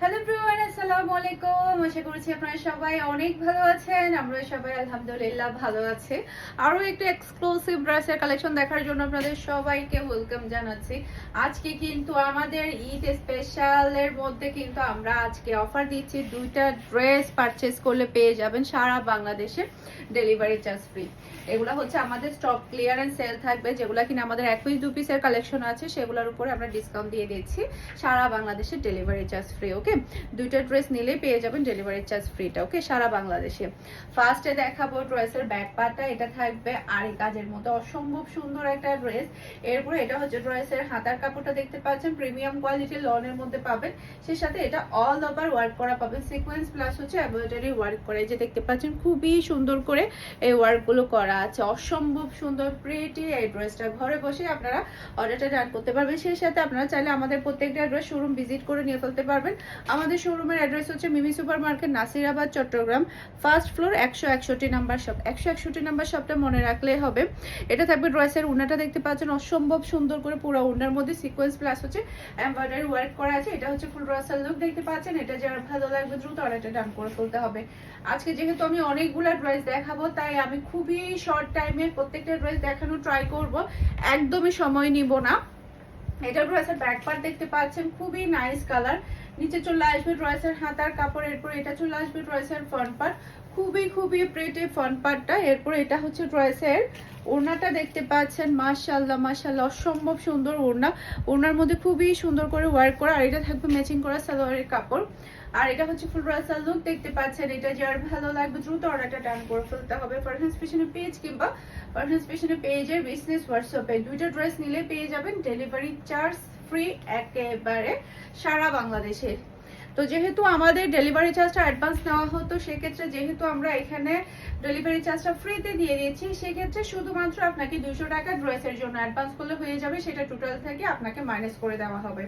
Hello everyone আসসালামু আলাইকুম আশা করছি আপনারা সবাই অনেক ভালো আছেন। আমরা সবাই আলহামদুলিল্লাহ ভালো আছি। আরও একটু এক্সক্লুসিভ ড্রেসের কালেকশন দেখার জন্য আপনাদের সবাইকে ওয়েলকাম জানাচ্ছি। আজকে কিন্তু আমাদের ঈদ স্পেশালের মধ্যে কিন্তু আমরা আজকে অফার দিচ্ছি দুইটা ড্রেস পারচেজ করলে পেয়ে যাবেন সারা বাংলাদেশে। ডেলিভারি চার্জ ফ্রি এগুলো হচ্ছে আমাদের স্টক ক্লিয়ারেন্স সেল থাকবে, যেগুলো কিনা আমাদের এক পিস দু পিসের কালেকশন আছে, সেগুলোর উপরে আমরা ডিসকাউন্ট দিয়ে দিচ্ছি। সারা বাংলাদেশে ডেলিভারি চার্জ ফ্রি ওকে দুইটা ড্রেস নিলেই পেয়ে যাবেন ডেলিভারি চার্জ ফ্রিটা, ওকে? সারা বাংলাদেশে। ফার্স্টে দেখাবো ড্রেসের ব্যাক পার্টটা এটা থাকবে আড়ি কাজের মধ্যে অসম্ভব সুন্দর একটা ড্রেস। এরপরে এটা হচ্ছে ড্রেসের হাতার কাপড়টা দেখতে পাচ্ছেন প্রিমিয়াম কোয়ালিটির লনের মধ্যে পাবেন। সেই সাথে এটা অল ওভার ওয়ার্ক করা পাবেন। সিকোয়েন্স প্লাস হচ্ছে এমব্রয়ডারি ওয়ার্ক করা। যে দেখতে পাচ্ছেন, খুবই সুন্দর করে এই ওয়ার্কগুলো করা আছে। অসম্ভব সুন্দর প্রিটি এই ড্রেসটা। ঘরে বসে আপনারা অর্ডারটা ডান করতে পারবেন। সেই সাথে আপনারা চাইলে আমাদের প্রত্যেকটা ড্রেস শোরুম ভিজিট করে নিয়ে ফেলতে পারবেন। আমাদের শোরুমের অ্যাড্রেস হচ্ছে Mimi super market Nasirabad, Chattogram. First floor একশো একষট্টি নাম্বার শপ একশো একষট্টি নাম্বার শপটা মনে রাখলেই হবে। এটা থাকবে ড্রেসের উনাটা দেখতে পাচ্ছেন। অসম্ভব সুন্দর করে পুরো উনার মধ্যে সিকোয়েন্স প্লাস হচ্ছে এমব্রয়ডারি ওয়ার্ক করা আছে। এটা হচ্ছে ফুল ড্রেসের লুক দেখতে পাচ্ছেন। এটা যার ভালো লাগবে দ্রুত অর্ডারটা ডান করে ফেলতে হবে। আজকে যেহেতু আমি অনেকগুলো ড্রেস দেখাবো, তাই আমি খুবই শর্ট টাইমে প্রত্যেকটা ড্রেস দেখানো ট্রাই করব। একদমই সময় নিব না। এটা ড্রেসের ব্যাক পার্ট দেখতে পাচ্ছেন। খুবই নাইস কালার নিচে চলে আসবে ড্রেসের হাতার কাপড়, এরপর এটা চলে আসবে ড্রেসের ফ্রন্ট পার্ট খুবই খুবই প্রেটে ফ্রন্ট পার্টটা এরপর এটা হচ্ছে ড্রেসের ওড়নাটা দেখতে পাচ্ছেন। মাশাল্লাহ মাশাল্লাহ অসম্ভব সুন্দর ওড়না। ওড়নার মধ্যে খুবই সুন্দর করে ওয়ার্ক করা। আর এটা থাকবে ম্যাচিং করা সালোয়ারের কাপড়। আর এটা হচ্ছে ফুল রাসাল লুক দেখতে পাচ্ছেন এটা যার ভালো লাগবে, দ্রুত অর্ডারটা ডান করে ফেলতে হবে। পারফেন্স পেশনের পেজ কিংবা পারফেন্স পেশনের পেজের বিজনেস হোয়াটসঅ্যাপে দুইটা ড্রেস নিলে পেয়ে যাবেন। ডেলিভারি চার্জ ফ্রি একেবারে সারা বাংলাদেশে তো যেহেতু আমাদের ডেলিভারি চার্জটা অ্যাডভান্স নেওয়া হতো, সেক্ষেত্রে যেহেতু আমরা এখানে ডেলিভারি চার্জটা ফ্রিতে দিয়ে দিয়েছি, সেক্ষেত্রে শুধুমাত্র আপনাকে দুশো টাকা ড্রেসের জন্য অ্যাডভান্স করলে হয়ে যাবে, সেটা টোটাল থেকে আপনাকে মাইনাস করে দেওয়া হবে।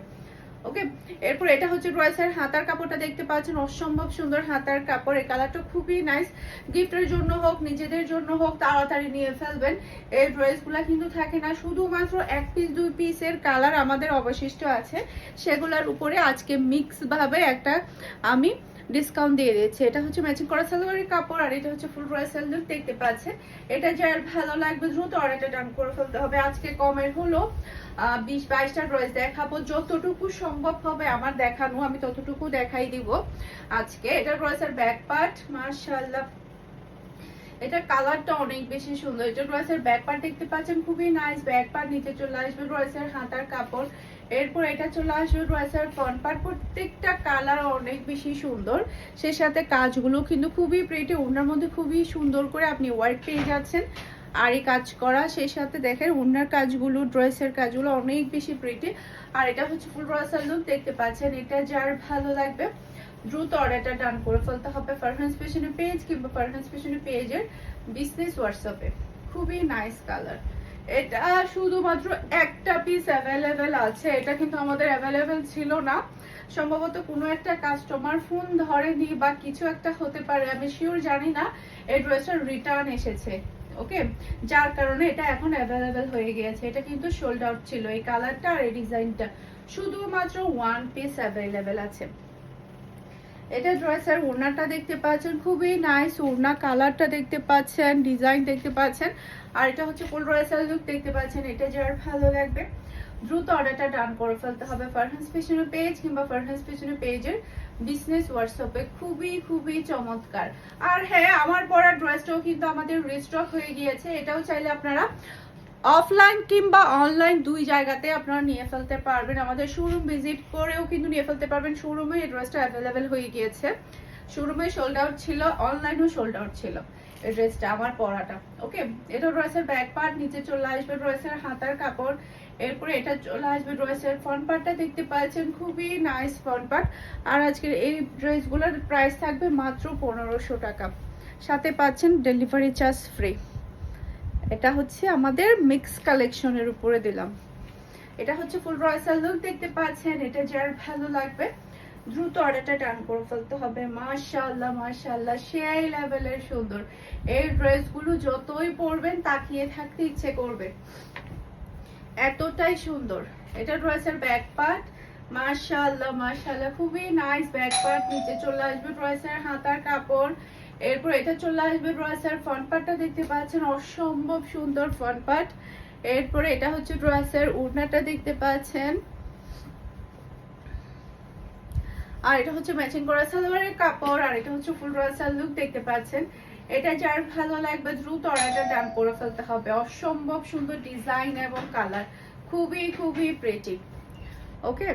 ওকে এরপর এটা হচ্ছে ড্রেসের হাতার কাপড়টা দেখতে পাচ্ছেন, অসম্ভব সুন্দর হাতার কাপড়। এই কালারটা খুবই নাইস গিফটের জন্য হোক, নিজেদের জন্য হোক, তাড়াতাড়ি নিয়ে ফেলবেন। এই ড্রেসগুলো কিন্তু থাকে না, শুধুমাত্র এক পিস দুই পিসের কালার আমাদের অবশিষ্ট আছে। সেগুলোর উপরে আজকে মিক্স ভাবে একটা আমি ডিসকাউন্ট দিয়ে দিয়েছি। এটা হচ্ছে ম্যাচিং করা সালোয়ারের কাপড় আর এটা হচ্ছে ফুল ড্রেসের লুক দেখতে পাচ্ছেন। এটা যার ভালো লাগবে দ্রুত অর্ডারটা ডান করে ফেলতে হবে। আজকে কমের হলো বিশ বাইশটা ড্রেস দেখাবো। যতটুকু সম্ভব হবে আমার দেখানো, আমি ততটুকু দেখাই দিব আজকে। এটা ড্রেসের ব্যাক পার্ট মার্শাল্লাহ এটা কালারটা অনেক বেশি সুন্দর। এটা ড্রেসের ব্যাক পার্ট দেখতে পাচ্ছেন, খুবই নাইস ব্যাক পার্ট নিচে চলে আসবে ড্রেসের হাতার কাপড়। এরপর এটা চলে আসবে ড্রেসের ফ্রন্ট পার্ট প্রত্যেকটা কালার অনেক বেশি সুন্দর। সে সাথে কাজগুলো কিন্তু খুবই প্রেটে ওনার মধ্যে খুবই সুন্দর করে আপনি ওয়ার্ক পেয়ে যাচ্ছেন। আর এই কাজ করা, সেই সাথে দেখেন ওনার কাজগুলো ড্রেসের কাজগুলো অনেক বেশি প্রেটে আর এটা হচ্ছে ফুল ড্রেসের লুক দেখতে পাচ্ছেন এটা যার ভালো লাগবে। দ্রুত অর্ডারটা ডান করে ফেলতে হবে পারফেন্স পেশনের পেজ কিংবা পারফেন্স পেশনের পেজের বিজনেস হোয়াটসঅ্যাপে খুবই নাইস কালার এটা শুধুমাত্র একটা পিস অ্যাভেলেবেল আছে। এটা কিন্তু আমাদের অ্যাভেলেবেল ছিল না। সম্ভবত কোনো একটা কাস্টমার ফোন ধরেনি বা কিছু একটা হতে পারে, আমি শিওর জানি না। এই ড্রেসটা রিটার্ন এসেছে ওকে যার কারণে এটা এখন অ্যাভেলেবেল হয়ে গিয়েছে। এটা কিন্তু সোল্ড আউট ছিল। এই কালারটা আর এই ডিজাইনটা শুধুমাত্র ওয়ান পিস অ্যাভেলেবেল আছে। এটা ড্রেসের ওড়নাটা দেখতে পাচ্ছেন, খুবই নাইস ওড়না কালারটা দেখতে পাচ্ছেন ডিজাইন দেখতে পাচ্ছেন। আর এটা হচ্ছে ফুল ড্রেসের লুক দেখতে পাচ্ছেন, এটা যার ভালো লাগবে। দ্রুত অর্ডারটা ডান করে ফেলতে হবে ফারহান্স ফ্যাশনের পেজ কিংবা ফারহান্স ফ্যাশনের পেজের বিজনেস হোয়াটসঅ্যাপে খুবই খুবই চমৎকার। আর হ্যাঁ আমার পরা ড্রেসটাও কিন্তু আমাদের রিস্টক হয়ে গিয়েছে। এটাও চাইলে আপনারা অফলাইন কিংবা অনলাইন দুই জায়গাতে আপনারা নিয়ে ফেলতে পারবেন। আমাদের শোরুম ভিজিট করেও কিন্তু নিয়ে ফেলতে পারবেন। শোরুমে এই ড্রেসটা অ্যাভেলেবেল হয়ে গিয়েছে। শোরুমে সোল্ড আউট ছিল অনলাইনেও সোল্ড আউট ছিল এই ড্রেসটা আমার পরাটা ওকে এটা ড্রেসের ব্যাক পার্ট নিচে চলে আসবে ড্রেসের হাতার কাপড়। এরপরে এটা চলে আসবে ড্রেসের ফ্রন্ট পার্টটা দেখতে পাচ্ছেন, খুবই নাইস ফ্রন্ট পার্ট আর আজকের এই ড্রেসগুলোর প্রাইস থাকবে মাত্র পনেরোশো টাকা। সাথে পাচ্ছেন ডেলিভারি চার্জ ফ্রি এটা হচ্ছে আমাদের মিক্স কালেকশনের উপরে দিলাম। এটা হচ্ছে ফুল রয়সাল লুক দেখতে পাচ্ছেন, এটা যার ভালো লাগবে। দ্রুত অর্ডারটা ডান করে ফেলতে হবে। মাশাআল্লাহ মাশাআল্লাহ, সেই লেভেলের সুন্দর। এই ড্রেসগুলো যতই পরবেন, তাকিয়ে থাকতে ইচ্ছে করবে। এতটাই সুন্দর। এটা ড্রেসের ব্যাক পার্ট মাশাআল্লাহ মাশাআল্লাহ, খুবই নাইস ব্যাক পার্ট নিচে চলে আসবে ড্রেসের হাতার কাপড়। এরপর এটা চলে আসবে ড্রেসের ফ্রন্ট পার্টটা দেখতে পাচ্ছেন, অসম্ভব সুন্দর ফ্রন্ট পার্ট। এরপরে এটা হচ্ছে ড্রেসের উড়নাটা দেখতে পাচ্ছেন। আর এটা হচ্ছে ম্যাচিং করা সালোয়ারের কাপড়, আর এটা হচ্ছে ফুল ড্রেসের লুক দেখতে পাচ্ছেন। এটা যার ভালো লাগবে দ্রুত অর্ডারটা ডান করে ফেলতে হবে। অসম্ভব সুন্দর ডিজাইন এবং কালার। খুবই খুবই প্রেটি ওকে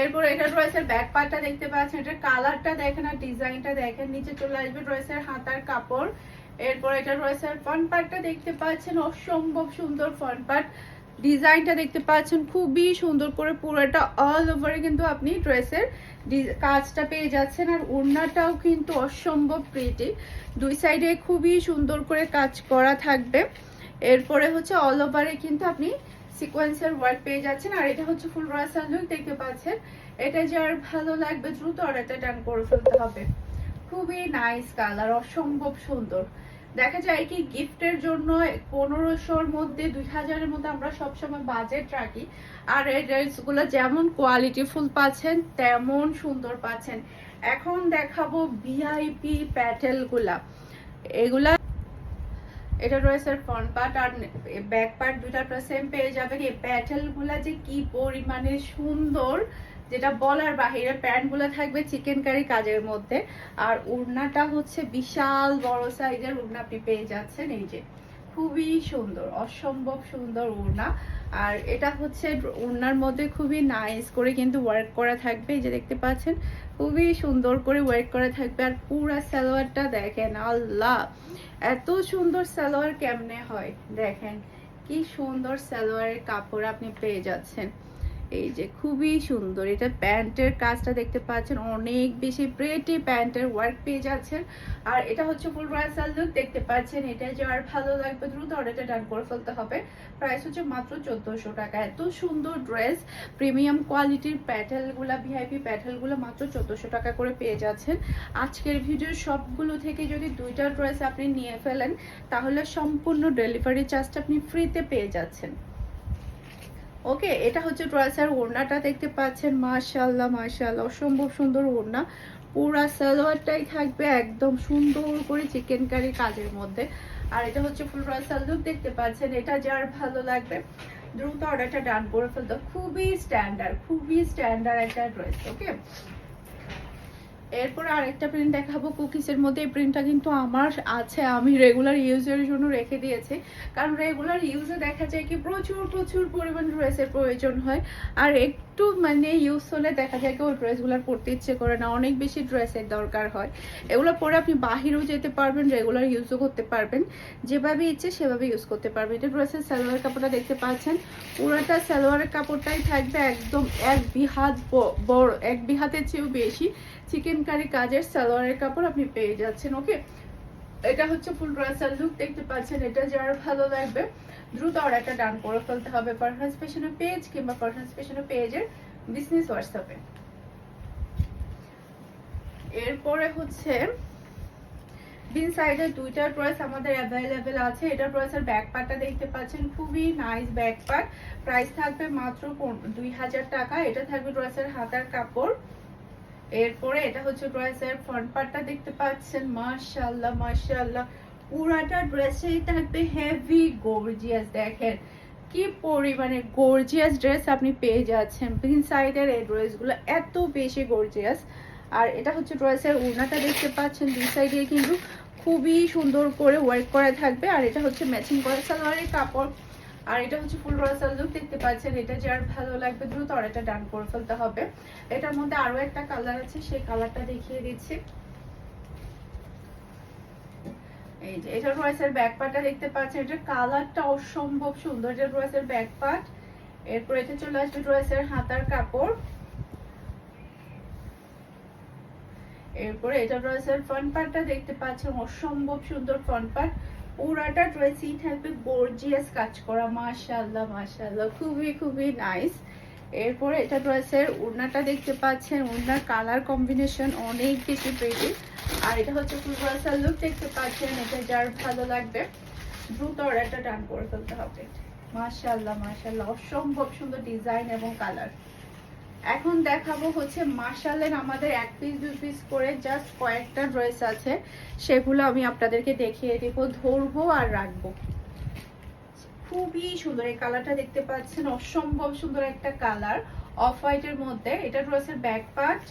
এরপর এটা ড্রেসের ব্যাক পার্টটা দেখতে পাচ্ছেন, এটা কালারটা দেখেন আর ডিজাইনটা দেখেন, নিচে চলে আসবে ড্রেসের হাতার কাপড়। এরপর এটা ড্রেসের ফ্রন্ট পার্টটা দেখতে পাচ্ছেন, অসম্ভব সুন্দর ফ্রন্ট পার্ট ডিজাইনটা দেখতে পাচ্ছেন, খুবই সুন্দর করে পুরোটা অল ওভারে কিন্তু আপনি ড্রেসের কাজটা পেয়ে যাচ্ছেন আর ওড়নাটাও কিন্তু অসম্ভব প্রিটি দুই সাইডে খুবই সুন্দর করে কাজ করা থাকবে। এরপরে হচ্ছে অল ওভারে কিন্তু আপনি সিকোয়েন্সের ওয়ার্ক পেয়ে যাচ্ছেন, আর এটা হচ্ছে ফুল রাসাল লুক দেখতে পাচ্ছেন। এটা যার ভালো লাগবে, দ্রুত অর্ডারটা ডান করে ফেলতে হবে। খুবই নাইস কালার অসম্ভব সুন্দর। দেখা যায় কি গিফটের জন্য পনেরোশোর মধ্যে, দুই হাজারের মধ্যে আমরা সবসময় বাজেট রাখি। আর এই ড্রেসগুলো যেমন কোয়ালিটি ফুল পাচ্ছেন, তেমন সুন্দর পাচ্ছেন। এখন দেখাবো ভিআইপি প্যাটেলগুলা এগুলা এটা রয়েছে ফ্রন্ট পার্ট আর ব্যাক পার্ট দুইটা সেম পেয়ে যাবেন। এই প্যাটেলগুলা যে কি পরিমাণে সুন্দর, যেটা বলার বাহিরে প্যান্টগুলো থাকবে চিকেন কারি কাজের মধ্যে। আর উড়নাটা হচ্ছে বিশাল বড় সাইজের উড়না আপনি পেয়ে যাচ্ছেন। এই যে, খুবই সুন্দর, অসম্ভব সুন্দর উড়না। আর এটা হচ্ছে উড়নার মধ্যে খুবই নাইস করে কিন্তু ওয়ার্ক করা থাকবে। এই যে দেখতে পাচ্ছেন খুবই সুন্দর করে ওয়ার্ক করে থাকবে আর পুরা সালোয়ারটা দেখেন, আল্লাহ! এত সুন্দর সালোয়ার কেমনে হয়? দেখেন, কি সুন্দর সালোয়ারের কাপড় আপনি পেয়ে যাচ্ছেন। এই যে খুবই সুন্দর। এটা প্যান্টের কাজটা দেখতে পাচ্ছেন, অনেক বেশি প্রেটি প্যান্টের ওয়ার্ক পেয়ে যাচ্ছেন। আর এটা হচ্ছে ফুল রাসাল লুক দেখতে পাচ্ছেন এটা যে আর ভালো লাগবে দ্রুত অর্ডারটা ডান করে ফেলতে হবে। প্রাইস হচ্ছে মাত্র চোদ্দশো টাকা। এত সুন্দর ড্রেস প্রিমিয়াম কোয়ালিটির প্যাটেলগুলা ভিআইপি প্যাটেলগুলো মাত্র চোদ্দশো টাকা করে পেয়ে যাচ্ছেন। আজকের ভিডিওর সবগুলো থেকে যদি দুইটা ড্রেস আপনি নিয়ে ফেলেন, তাহলে সম্পূর্ণ ডেলিভারি চার্জটা আপনি ফ্রিতে পেয়ে যাচ্ছেন। ওকে, এটা হচ্ছে ড্রেসের ওড়নাটা দেখতে পাচ্ছেন। মাশাল্লাহ মাশাল্লাহ অসম্ভব সুন্দর ওড়না। পুরা সালোয়ারটাই থাকবে একদম সুন্দর করে চিকেন কারি কাজের মধ্যে। আর এটা হচ্ছে ফুল রাসাল লুক দেখতে পাচ্ছেন। এটা যার ভালো লাগবে, দ্রুত অর্ডারটা ডান করে ফেলতো। খুবই স্ট্যান্ডার্ড খুবই স্ট্যান্ডার্ড একটা ড্রেস ওকে এরপর আরেকটা প্রিন্ট দেখাবো কুকিজের মধ্যে। এই প্রিন্টটা কিন্তু আমার আছে, আমি রেগুলার ইউজের জন্য রেখে দিয়েছি। কারণ রেগুলার ইউজে দেখা যায় কি প্রচুর প্রচুর পরিমাণ ড্রেসের প্রয়োজন হয়। আর একটু মানে ইউজ হলে দেখা যায় কি ওই ড্রেসগুলো পরতে ইচ্ছে করে না, অনেক বেশি ড্রেসের দরকার হয়। এগুলো পরে আপনি বাহিরেও যেতে পারবেন রেগুলার ইউজও করতে পারবেন। যেভাবে ইচ্ছে সেভাবে ইউজ করতে পারবেন। এটা ড্রেসের সালোয়ার কাপড়টা দেখতে পাচ্ছেন। পুরোটা সালোয়ারের কাপড়টাই থাকবে একদম এক বিহাত বড়, এক বিহাতের চেয়েও বেশি। চিকেন কারি কাজের সালোয়ারের কাপড় আপনি পেয়ে যাচ্ছেন, ওকে? এটা হচ্ছে ফুল ড্রেসার লুক, দেখতে পাচ্ছেন এটা, যার ভালো লাগবে। দ্রুত অর্ডারটা ডান করে ফেলতে হবে পারফরমেন্স পেশনের পেজ কিংবা পারফরমেন্স পেশনের পেজের বিজনেস হোয়াটসঅ্যাপে এরপরে হচ্ছে বিন সাইডের দুইটা ড্রেস আমাদের অ্যাভেলেবেল আছে। এটা ড্রেসের ব্যাক পার্টটা দেখতে পাচ্ছেন, খুবই নাইস ব্যাক পার্ট প্রাইস থাকবে মাত্র দুই হাজার টাকা। এটা থাকবে ড্রেসের হাতার কাপড়। এরপরে এটা হচ্ছে ড্রেসের ফ্রন্ট পার্টটা দেখতে পাচ্ছেন। মাশাআল্লাহ মাশাআল্লাহ। পুরাটা ড্রেসেই থাকবে হেভি গর্জিয়াস দেখেন। কি পরিমাণে গর্জিয়াস ড্রেস আপনি পেয়ে যাচ্ছেন। পিন সাইডের এই ড্রেসগুলো এত বেশি গর্জিয়াস আর এটা হচ্ছে ড্রেসের উনাটা দেখতে পাচ্ছেন। দুই সাইডে কিন্তু খুবই সুন্দর করে ওয়ার্ক করা থাকবে। আর এটা হচ্ছে ম্যাচিং করা সালোয়ারের কাপড়। আর এটা হচ্ছে ফুল রসাল লুক দেখতে পাচ্ছেন এটা যার ভালো লাগবে, দ্রুত এটা ডান করে ফেলতে হবে। এটার মধ্যে আরও একটা কালার আছে, সেই কালারটা দেখিয়ে দিচ্ছি। এই যে, এটা পার্টটা দেখতে পাচ্ছেন এটা কালারটা অসম্ভব সুন্দর এটা রয়েছে ব্যাক এরপর এটা চলে আসবে রয়েছে হাতার কাপড়। এরপরে এটা রয়েছে ফ্রন্ট পার্টটা দেখতে পাচ্ছেন, অসম্ভব সুন্দর ফ্রন্ট পার্ট পুরাটা ড্রেসই থাকবে গর্জিয়াস কাজ করা, মাশাআল্লাহ মাশাআল্লাহ। খুবই খুবই নাইস এরপরে এটা ড্রেসের উড়নাটা দেখতে পাচ্ছেন উড়নার কালার কম্বিনেশন অনেক বেশি প্রেটি আর এটা হচ্ছে ফুল ড্রেসের লুক দেখতে পাচ্ছেন, এটা যার ভালো লাগবে, দ্রুত অর্ডারটা ডান করে ফেলতে হবে। মাশাআল্লাহ মাশাআল্লাহ, অসম্ভব সুন্দর ডিজাইন এবং কালার এখন দেখাবো হচ্ছে মার্শালের আমাদের এক পিস দুই পিস করে জাস্ট কয়েকটা ড্রেস আছে। সেগুলো আমি আপনাদেরকে দেখিয়ে দিব, ধরবো আর রাখব। খুবই সুন্দর, এই কালারটা দেখতে পাচ্ছেন, অসম্ভব সুন্দর একটা কালার অফ হোয়াইটের মধ্যে। এটা ড্রেসের ব্যাক পার্ট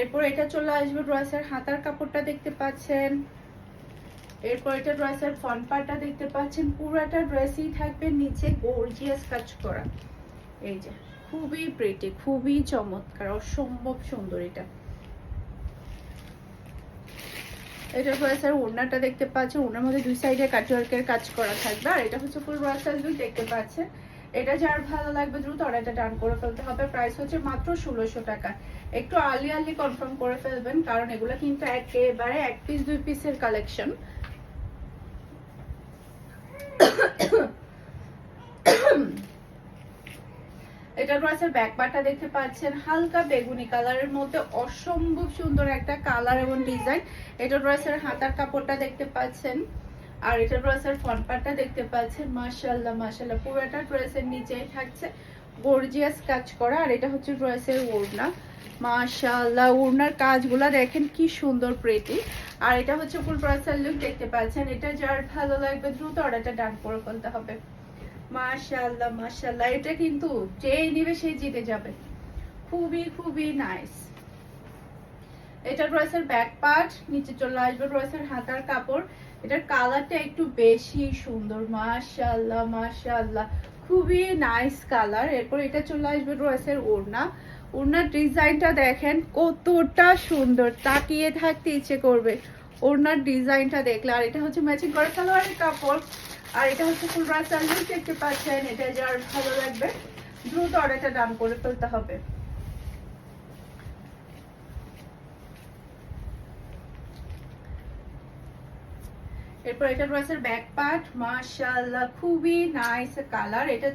এরপর এটা চলে আসবে ড্রেসের হাতার কাপড়টা দেখতে পাচ্ছেন। এরপর এটা ড্রেসের ফ্রন্ট পার্টটা দেখতে পাচ্ছেন। পুরোটা ড্রেসই থাকবে, নিচে গর্জিয়াস কাজ করা। এই যে। খুবই প্রেটি খুবই চমৎকার, অসম্ভব সুন্দর এটা। এটা ড্রেসের ওড়নাটা দেখতে পাচ্ছেন, ওড়নার মধ্যে দুই সাইডে কাটওয়ার্কের কাজ করা থাকবে, আর এটা হচ্ছে ফুল ড্রেসের লুক দেখতে পাচ্ছেন। এটা যার ভালো লাগবে দ্রুত অর্ডারটা ডান করে ফেলতে হবে প্রাইস হচ্ছে মাত্র ষোলোশো টাকা। একটু আর্লি আর্লি কনফার্ম করে ফেলবেন, কারণ এগুলো কিন্তু একেবারে এক পিস দুই পিসের কালেকশন এটা রয়েছে ব্যাক পার্টটা দেখতে পাচ্ছেন, হালকা বেগুনি কালারের মধ্যে অসম্ভব সুন্দর একটা কালার এবং ডিজাইন এটা রয়েছে হাতার কাপড়টা দেখতে পাচ্ছেন, আর এটা ড্রেসের ফ্রন্ট পার্টটা দেখতে পাচ্ছেন। মাশাআল্লাহ মাশাআল্লাহ, পুরোটা ড্রেসের নিচেই থাকছে। গর্জিয়াস কাজ করা, আর এটা হচ্ছে ড্রেসের ওড়না। মাশাআল্লাহ, ওড়নার কাজগুলো দেখেন কি সুন্দর প্রেটি আর এটা হচ্ছে ফুল ড্রেসের লুক দেখতে পাচ্ছেন। এটা যার ভালো লাগবে দ্রুত অর্ডারটা ডান করে ফেলতে হবে। মাশাআল্লাহ মাশাআল্লাহ। এটা কিন্তু নিবে জিতে যাবে। খুবই খুবই নাইস ড্রেসের ব্যাক পার্ট নিচে চলে আসবে ড্রেসের হাতার কাপড়। এটার কালারটা একটু বেশি সুন্দর। মাশাআল্লাহ মাশাআল্লাহ। খুবই নাইস কালার এরপর এটা চলে আসবে ড্রেসের ওড়না। ওড়নার ডিজাইনটা দেখেন কতটা সুন্দর। তাকিয়ে থাকতে ইচ্ছে করবে। ওড়নার ডিজাইনটা দেখলে। আর এটা হচ্ছে ম্যাচিং করা সালোয়ারের কাপড়। আর এটা হচ্ছে ফুল রাস দেখতে পাচ্ছেন এটা যার ভালো লাগবে, দ্রুত অর্ডারটা ডান করে ফেলতে হবে। এরপর এটা রয়েছে ব্যাক পার্ট মাশাআল্লাহ, খুবই নাইস কালার এটা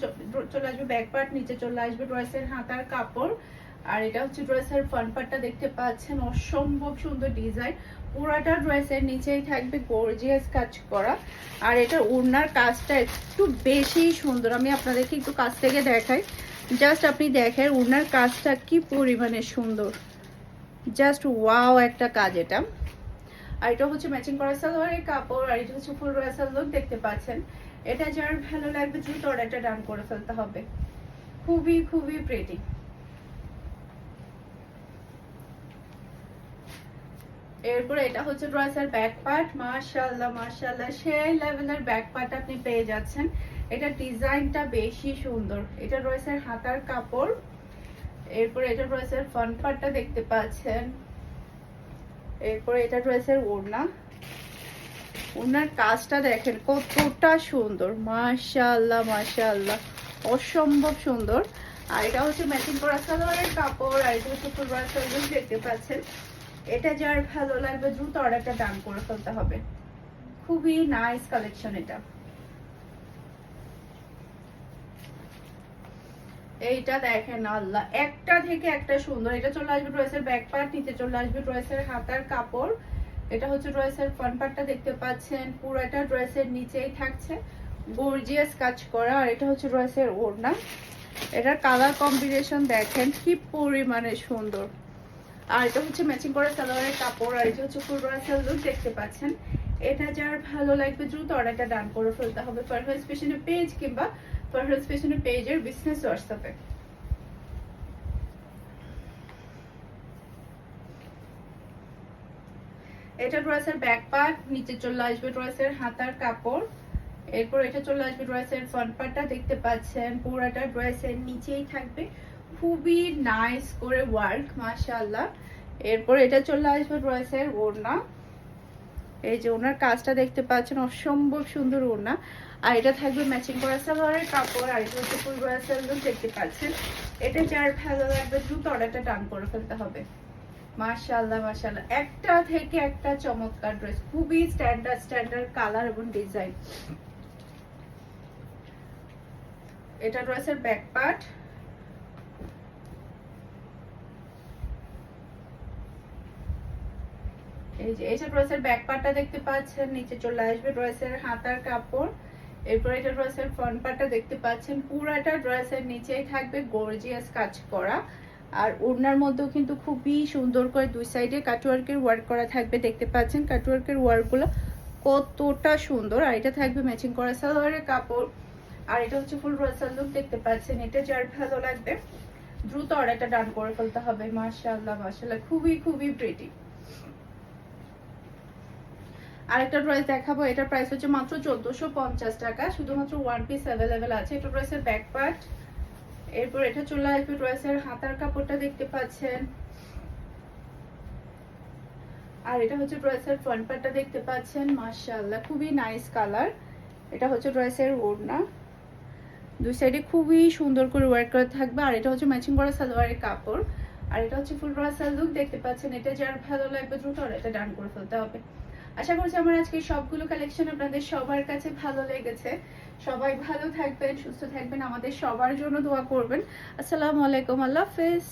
চলে আসবে ব্যাক পার্ট নিচে চলে আসবে ড্রেসের হাতার কাপড়। আর এটা হচ্ছে ড্রেসের ফ্রন্ট পার্টটা দেখতে পাচ্ছেন, অসম্ভব সুন্দর ডিজাইন পুরাটা ড্রেসের নিচেই থাকবে গর্জিয়াস কাজ করা। আর এটা ওড়নার কাজটা একটু বেশি সুন্দর। আমি আপনাদেরকে একটু কাছ থেকে দেখাই। জাস্ট আপনি দেখেন ওড়নার কাজটা কি পরিমাণে সুন্দর। জাস্ট ওয়াও একটা কাজ এটা। আর এটা হচ্ছে ম্যাচিং করা সালোয়ারের কাপড়, আর এটা হচ্ছে ফুল রয়েসাল লুক দেখতে পাচ্ছেন। এটা যার ভালো লাগবে দ্রুত অর্ডারটা ডান করে ফেলতে হবে। খুবই খুবই প্রেটি এরপরে এটা হচ্ছে ড্রেসের ব্যাক পার্ট মাশাআল্লাহ মাশাআল্লাহ। সেই লেভেলের ব্যাক পার্ট আপনি পেয়ে যাচ্ছেন। এটা ডিজাইনটা বেশি সুন্দর। এটা ড্রেসের হাতার কাপড়। এরপরে এটা ড্রেসের ফ্রন্ট পার্টটা দেখতে পাচ্ছেন। এরপরে এটা ড্রেসের ওড়না। ওড়নার কাজটা দেখেন কতটা সুন্দর। মাশাআল্লাহ মাশাআল্লাহ। অসম্ভব সুন্দর। আর এটা হচ্ছে ম্যাচিং করা সালোয়ারের কাপড়। আর এটা হচ্ছে ফুল দেখতে পাচ্ছেন। এটা যার ভালো লাগবে, দ্রুত অর্ডারটা ডান করে ফেলতে হবে। খুবই নাইস কালেকশন এটা। এইটা দেখেন আল্লাহ, একটা থেকে একটা সুন্দর। এটা চলে আসবে ড্রেসের ব্যাক পার্ট নিচে চলে আসবে ড্রেসের হাতার কাপড়। এটা হচ্ছে ড্রেসের ফ্রন্ট পার্টটা দেখতে পাচ্ছেন। পুরোটা ড্রেসের নিচেই থাকছে। গর্জিয়াস কাজ করা। আর এটা হচ্ছে ড্রেসের ওড়না। এটার কালার কম্বিনেশন দেখেন কি পরিমাণে সুন্দর। আর এটা হচ্ছে ম্যাচিং করা সালোয়ারের কাপড়, আর এটা হচ্ছে ড্রেসের লুক দেখতে পাচ্ছেন। এটা যার ভালো লাগবে দ্রুত অর্ডারটা ডান করে ফেলতে হবে পারফেক্ট স্পেশনের পেজ কিংবা পারফেক্ট স্পেশনের পেজের বিজনেস হোয়াটসঅ্যাপে এটা ড্রেসের ব্যাক পার্ট নিচে চলে আসবে ড্রেসের হাতার কাপড়। এরপর এটা চলে আসবে ড্রেসের ফ্রন্ট পার্টটা দেখতে পাচ্ছেন। পুরাটা ড্রেসের নিচেই থাকবে। খুবই নাইস করে ওয়ার্ক মাশাআল্লাহ। এরপর এটা চলে আসবে ড্রেসের ওড়না। এই যে ওনার কাজটা দেখতে পাচ্ছেন, অসম্ভব সুন্দর ওড়না। আর এটা থাকবে ম্যাচিং করা সালোয়ারের কাপড়, আর এটা হচ্ছে ফুল ব্রাসেল দেখতে পাচ্ছেন। এটা যার ভালো লাগবে, দ্রুত অর্ডারটা টান করে ফেলতে হবে। মাশাআল্লাহ মাশাআল্লাহ। একটা থেকে একটা চমৎকার ড্রেস খুবই স্ট্যান্ডার্ড স্ট্যান্ডার্ড কালার এবং ডিজাইন এটা ড্রেসের ব্যাক পার্ট এই যে এটা ড্রেসের ব্যাক পার্টটা দেখতে পাচ্ছেন, নিচে চলে আসবে ড্রেসের হাতার কাপড়। এরপর এটা ড্রেসের ফ্রন্ট পার্টটা দেখতে পাচ্ছেন, পুরাটা ড্রেসের নিচেই থাকবে গর্জিয়াস কাজ করা। আর ওড়নার মধ্যেও কিন্তু খুবই সুন্দর করে দুই সাইডে কাটওয়ার্কের ওয়ার্ক করা থাকবে, দেখতে পাচ্ছেন কাটওয়ার্কের ওয়ার্কগুলো কতটা সুন্দর। আর এটা থাকবে ম্যাচিং করা সালোয়ারের কাপড়। আর এটা হচ্ছে ফুল ড্রেসের লুক দেখতে পাচ্ছেন, এটা যার ভালো লাগবে। দ্রুত অর্ডারটা ডান করে ফেলতে হবে, মাশাআল্লাহ মাশাআল্লাহ, খুবই খুবই প্রিটি আরেকটা ড্রেস দেখাবো, এটার প্রাইস হচ্ছে মাত্র চোদ্দশো পঞ্চাশ টাকা, শুধুমাত্র ওয়ান পিস অ্যাভেলেবেল আছে। এটা ড্রেসের ব্যাক পার্ট এরপর এটা চলে আসবে ড্রেসের হাতার কাপড়টা দেখতে পাচ্ছেন। আর এটা হচ্ছে ড্রেসের ফ্রন্ট পার্টটা দেখতে পাচ্ছেন, মাশাআল্লাহ, খুবই নাইস কালার এটা হচ্ছে ড্রেসের ওড়না। দুই সাইডে খুবই সুন্দর করে ওয়ার্ক করা থাকবে। আর এটা হচ্ছে ম্যাচিং করা সালোয়ারের কাপড়। আর এটা হচ্ছে ফুল ব্রাসাল লুক দেখতে পাচ্ছেন, এটা যার ভালো লাগবে দ্রুত এটা ডান করে ফেলতে হবে। আশা করছি আমার আজকে সবগুলো কালেকশন আপনাদের সবার কাছে ভালো লেগেছে। সবাই ভালো থাকবেন, সুস্থ থাকবেন, আমাদের সবার জন্য দোয়া করবেন। আসসালামু আলাইকুম, আল্লাহ হাফেজ।